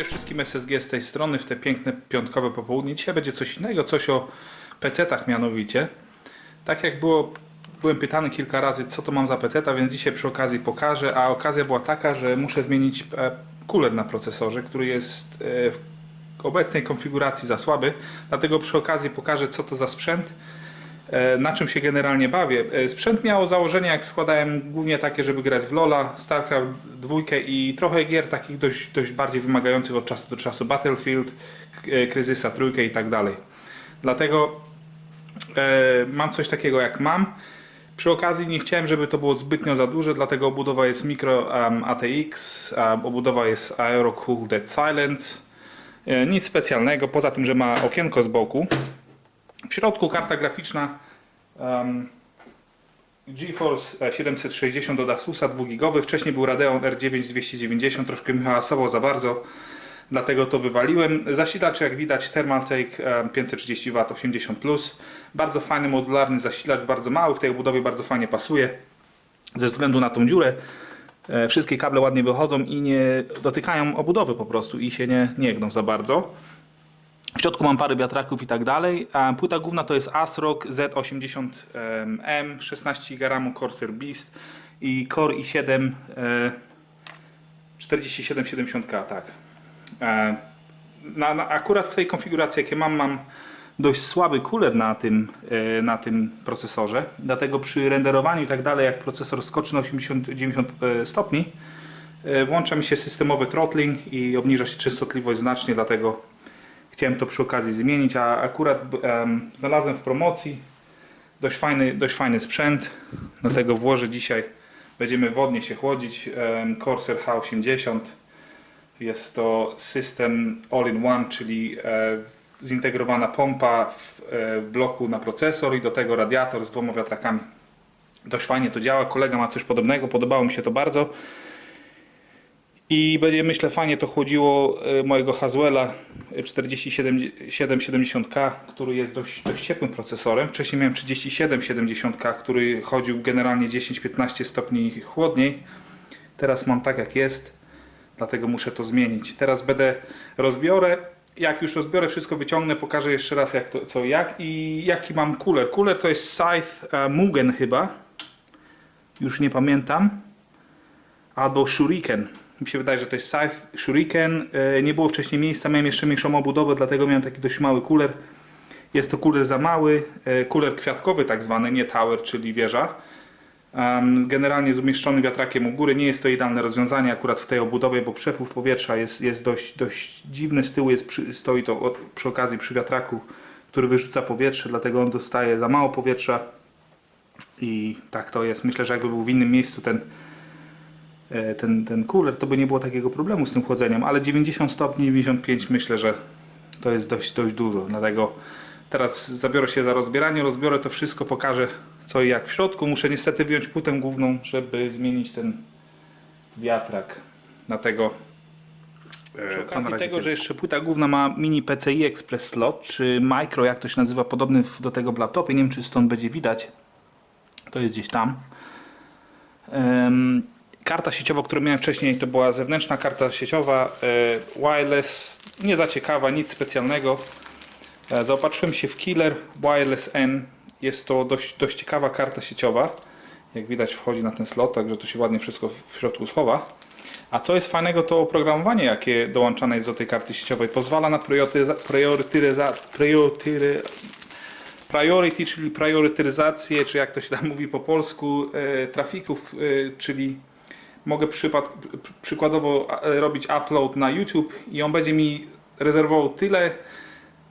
Cześć wszystkim SSG z tej strony w te piękne piątkowe popołudnie. Dzisiaj będzie coś innego, coś o PC-tach mianowicie. Tak jak było, byłem pytany kilka razy, co to mam za PC-ta, więc dzisiaj przy okazji pokażę. A okazja była taka, że muszę zmienić e, kuler na procesorze, który jest e, w obecnej konfiguracji za słaby. Dlatego przy okazji pokażę, co to za sprzęt. E, na czym się generalnie bawię. E, Sprzęt miało założenie, jak składałem, głównie takie, żeby grać w Lola, StarCraft 2 i trochę gier takich dość, dość bardziej wymagających od czasu do czasu, Battlefield, e, Kryzysa trójkę i tak dalej. Dlatego mam coś takiego jak mam. Przy okazji nie chciałem, żeby to było zbytnio za duże, dlatego obudowa jest Micro um, ATX, obudowa jest Aero Cool Dead Silence. E, nic specjalnego, poza tym, że ma okienko z boku. W środku karta graficzna um, GeForce e, 760 od Asusa 2 gigowy. Wcześniej był Radeon R9 290, troszkę mi hałasował za bardzo, dlatego to wywaliłem. Zasilacz jak widać Thermaltake e, 530 W 80+. Bardzo fajny modularny zasilacz, bardzo mały, w tej obudowie bardzo fajnie pasuje. Ze względu na tą dziurę e, wszystkie kable ładnie wychodzą i nie dotykają obudowy po prostu i się nie, nie gną za bardzo. W środku mam parę wiatraków i tak dalej. Płyta główna to jest ASRock Z80M, 16 GB Corsair Beast i Core i7 e, 4770K, tak. E, na, na, akurat w tej konfiguracji, jakie mam, mam dość słaby cooler na tym, e, na tym procesorze. Dlatego przy renderowaniu i tak dalej, jak procesor skoczy na 80-90 e, stopni, e, włącza mi się systemowy throttling i obniża się częstotliwość znacznie, dlatego chciałem to przy okazji zmienić, a akurat em, znalazłem w promocji dość fajny, dość fajny sprzęt, dlatego włożę dzisiaj, będziemy wodnie się chłodzić, em, Corsair H80 jest to system all-in-one, czyli e, zintegrowana pompa w e, bloku na procesor i do tego radiator z dwoma wiatrakami. Dość fajnie to działa, kolega ma coś podobnego, podobało mi się to bardzo. I będzie myślę fajnie to chłodziło e, mojego Haswella 4770K, który jest dość, dość ciepłym procesorem. Wcześniej miałem 3770K, który chodził generalnie 10-15 stopni chłodniej. Teraz mam tak jak jest, dlatego muszę to zmienić. Teraz będę rozbiorę. Jak już rozbiorę, wszystko wyciągnę, pokażę jeszcze raz jak to, co jak i jaki mam cooler. Cooler to jest Scythe e, Mugen chyba. Już nie pamiętam albo Shuriken. Mi się wydaje, że to jest Scythe Shuriken. E, Nie było wcześniej miejsca, miałem jeszcze mniejszą obudowę, dlatego miałem taki dość mały cooler. Jest to cooler za mały, e, cooler kwiatkowy tak zwany, nie tower, czyli wieża. Generalnie z umieszczonym wiatrakiem u góry. Nie jest to idealne rozwiązanie akurat w tej obudowie, bo przepływ powietrza jest, jest dość, dość dziwny. Z tyłu jest stoi to od, przy okazji przy wiatraku, który wyrzuca powietrze, dlatego on dostaje za mało powietrza. I tak to jest. Myślę, że jakby był w innym miejscu ten, ten, ten cooler, to by nie było takiego problemu z tym chłodzeniem, ale 90 stopni, 95 myślę, że to jest dość, dość dużo. Dlatego teraz zabiorę się za rozbieranie, rozbiorę to wszystko, pokażę co i jak w środku. Muszę niestety wyjąć płytę główną, żeby zmienić ten wiatrak. Dlatego e, przy okazji tego, że jeszcze płyta główna ma mini PCI Express slot, czy micro, jak to się nazywa, podobny do tego w laptopie. Nie wiem, czy stąd będzie widać. To jest gdzieś tam. Karta sieciowa, którą miałem wcześniej, to była zewnętrzna karta sieciowa, e, wireless, nie za ciekawa, nic specjalnego. E, Zaopatrzyłem się w Killer Wireless N. Jest to dość, dość ciekawa karta sieciowa. Jak widać wchodzi na ten slot, także to się ładnie wszystko w środku schowa. A co jest fajnego, to oprogramowanie, jakie dołączane jest do tej karty sieciowej. Pozwala na prioryty, priority, czyli priorytetyzację, czy jak to się tam mówi po polsku, e, trafików, czyli mogę przypad, pr- przykładowo robić upload na YouTube i on będzie mi rezerwował tyle,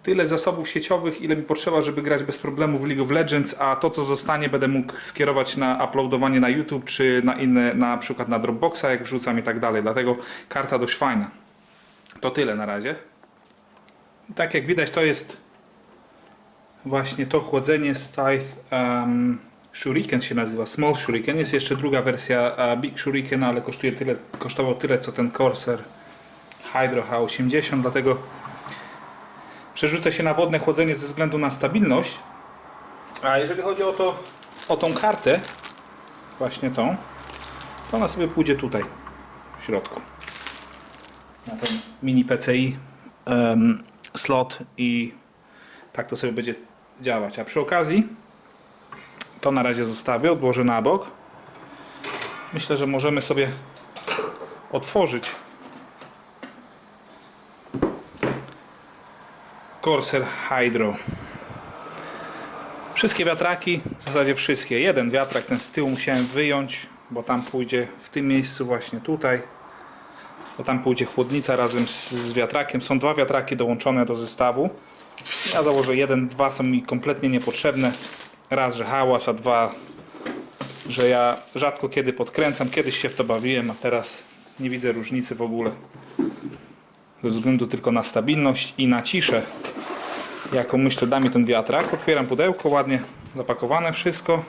tyle zasobów sieciowych, ile mi potrzeba, żeby grać bez problemu w League of Legends, a to co zostanie będę mógł skierować na uploadowanie na YouTube, czy na inne, na przykład na Dropboxa, jak wrzucam i tak dalej. Dlatego karta dość fajna. To tyle na razie. Tak jak widać, to jest właśnie to chłodzenie Scythe um, Shuriken się nazywa, Small Shuriken. Jest jeszcze druga wersja Big Shuriken, ale kosztuje tyle, kosztował tyle co ten Corsair Hydro H80, dlatego przerzucę się na wodne chłodzenie ze względu na stabilność. A jeżeli chodzi o, to, o tą kartę, właśnie tą, to ona sobie pójdzie tutaj, w środku. na ten mini PCI em, slot i tak to sobie będzie działać. A przy okazji to na razie zostawię, odłożę na bok. Myślę, że możemy sobie otworzyć Corsair Hydro. Wszystkie wiatraki, w zasadzie wszystkie. Jeden wiatrak, ten z tyłu musiałem wyjąć, bo tam pójdzie w tym miejscu właśnie tutaj. Bo tam pójdzie chłodnica razem z, z wiatrakiem. Są dwa wiatraki dołączone do zestawu. Ja założę jeden, dwa są mi kompletnie niepotrzebne. Raz, że hałas, a dwa, że ja rzadko kiedy podkręcam. Kiedyś się w to bawiłem, a teraz nie widzę różnicy w ogóle. Ze względu tylko na stabilność i na ciszę, jaką myślę da mi ten wiatrak. Otwieram pudełko, ładnie zapakowane wszystko.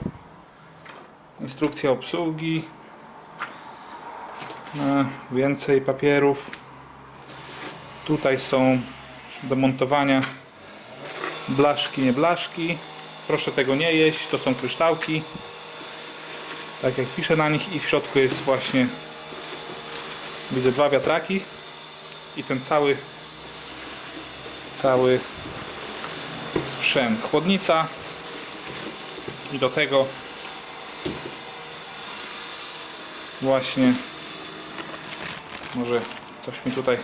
Instrukcja obsługi. E, Więcej papierów. Tutaj są do montowania blaszki, nie blaszki. Proszę tego nie jeść, to są kryształki. Tak jak piszę na nich i w środku jest właśnie widzę dwa wiatraki i ten cały cały sprzęt. Chłodnica i do tego właśnie może coś mi tutaj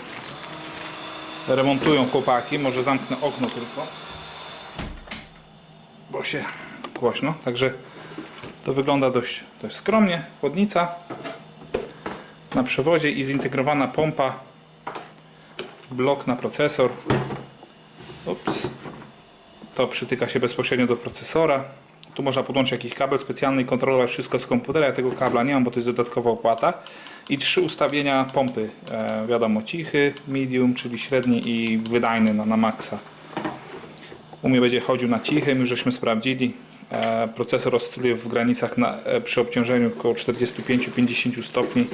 remontują chłopaki. Może zamknę okno tylko. Się głośno. Także to wygląda dość, dość skromnie. Chłodnica na przewodzie i zintegrowana pompa. Blok na procesor. Ups. To przytyka się bezpośrednio do procesora. Tu można podłączyć jakiś kabel specjalny i kontrolować wszystko z komputera. Ja tego kabla nie mam, bo to jest dodatkowa opłata. I trzy ustawienia pompy. E, wiadomo, cichy, medium, czyli średni i wydajny na, na maksa. U mnie będzie chodził na cichym, już żeśmy sprawdzili. E, procesor oscyluje w granicach na, e, przy obciążeniu około 45-50 stopni.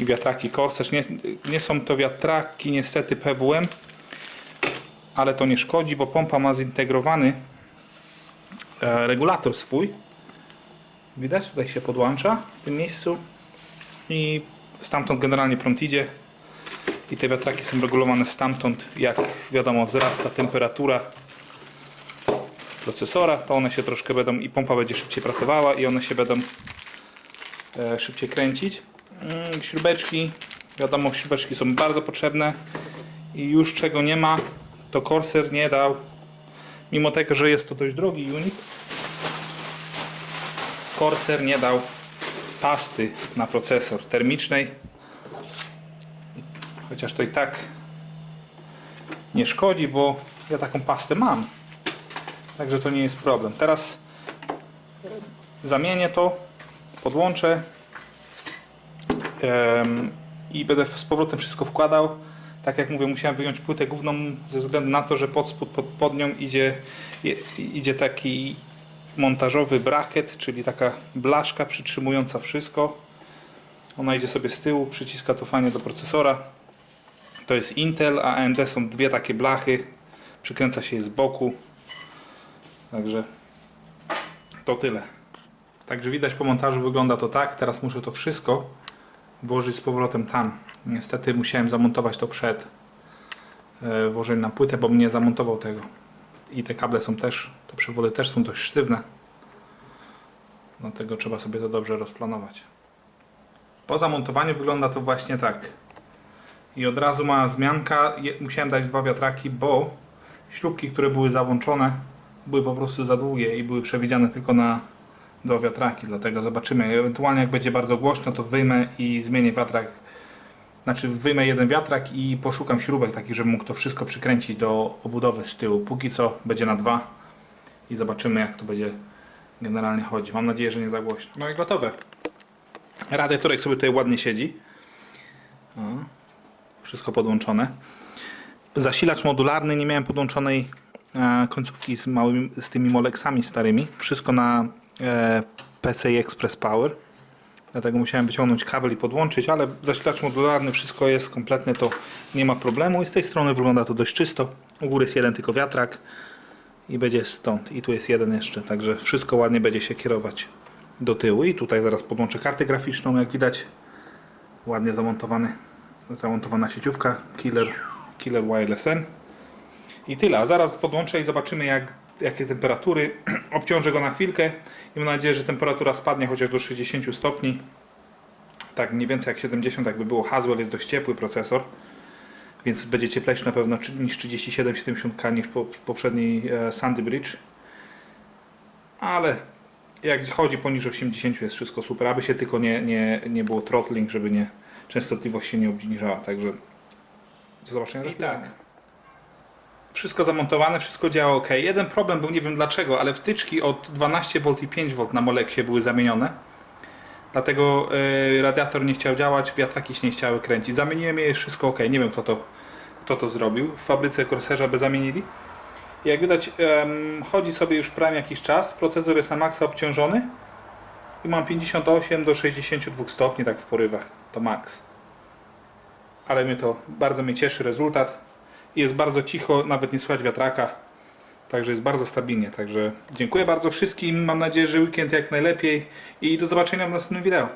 I wiatraki Corsair. Nie, nie są to wiatraki niestety PWM, ale to nie szkodzi, bo pompa ma zintegrowany e, regulator swój. Widać, tutaj się podłącza w tym miejscu i stamtąd generalnie prąd idzie i te wiatraki są regulowane stamtąd jak wiadomo wzrasta temperatura procesora to one się troszkę będą i pompa będzie szybciej pracowała i one się będą e, szybciej kręcić. Mm, śrubeczki wiadomo śrubeczki są bardzo potrzebne. I już czego nie ma to Corsair nie dał. Mimo tego, że jest to dość drogi unit Corsair nie dał pasty na procesor termicznej. Chociaż to i tak nie szkodzi, bo ja taką pastę mam także to nie jest problem teraz zamienię to podłączę i będę z powrotem wszystko wkładał tak jak mówię musiałem wyjąć płytę główną ze względu na to, że pod spód pod, pod nią idzie, idzie taki montażowy bracket, czyli taka blaszka przytrzymująca wszystko. Ona idzie sobie z tyłu, przyciska to fajnie do procesora. To jest Intel, a AMD są dwie takie blachy. Przykręca się je z boku. Także to tyle. Także widać po montażu wygląda to tak. Teraz muszę to wszystko włożyć z powrotem tam. Niestety musiałem zamontować to przed e, włożeniem na płytę, bo mnie zamontował tego. I te kable są też, te przewody też są dość sztywne. Dlatego trzeba sobie to dobrze rozplanować. Po zamontowaniu wygląda to właśnie tak. I od razu mała zmianka. Musiałem dać dwa wiatraki, bo śrubki, które były załączone, były po prostu za długie i były przewidziane tylko na dwa wiatraki. Dlatego zobaczymy. Ewentualnie jak będzie bardzo głośno, to wyjmę i zmienię wiatrak. Znaczy wyjmę jeden wiatrak i poszukam śrubek takich, żebym mógł to wszystko przykręcić do obudowy z tyłu. Póki co będzie na dwa i zobaczymy jak to będzie generalnie chodzi. Mam nadzieję, że nie za głośno. No i gotowe. Radiatorek sobie tutaj ładnie siedzi. O, wszystko podłączone. Zasilacz modularny, nie miałem podłączonej końcówki z, małymi, z tymi Molexami starymi. Wszystko na e, PCI Express Power. Dlatego musiałem wyciągnąć kabel i podłączyć, ale zasilacz modularny, wszystko jest kompletne, to nie ma problemu. I z tej strony wygląda to dość czysto. U góry jest jeden tylko wiatrak i będzie stąd. I tu jest jeden jeszcze, także wszystko ładnie będzie się kierować do tyłu. I tutaj zaraz podłączę kartę graficzną, jak widać. Ładnie zamontowany zamontowana sieciówka Killer, Killer Wireless N. I tyle, a zaraz podłączę i zobaczymy jak, jakie temperatury. Obciążę go na chwilkę i mam nadzieję, że temperatura spadnie chociaż do 60 stopni. Tak mniej więcej jak 70, jakby było. Haswell jest dość ciepły procesor, więc będzie cieplejszy na pewno niż 37-70K niż po poprzedniej e, Sandy Bridge. Ale jak chodzi poniżej 80 jest wszystko super, aby się tylko nie, nie, nie było throttling, żeby nie, częstotliwość się nie obniżała, także do zobaczenia. I tak. Wszystko zamontowane, wszystko działa ok. Jeden problem był, nie wiem dlaczego, ale wtyczki od 12V i 5V na Moleksie były zamienione. Dlatego e, radiator nie chciał działać, wiatraki się nie chciały kręcić. Zamieniłem je, wszystko ok. Nie wiem kto to, kto to zrobił. W fabryce Corsairza by zamienili. Jak widać, chodzi sobie już prawie jakiś czas. Procesor jest na maksa obciążony. I mam 58 do 62 stopni, tak w porywach. To maks. Ale mnie to bardzo mnie cieszy rezultat. Jest bardzo cicho, nawet nie słychać wiatraka. Także jest bardzo stabilnie. Także dziękuję bardzo wszystkim. Mam nadzieję, że weekend jak najlepiej. I do zobaczenia w następnym wideo.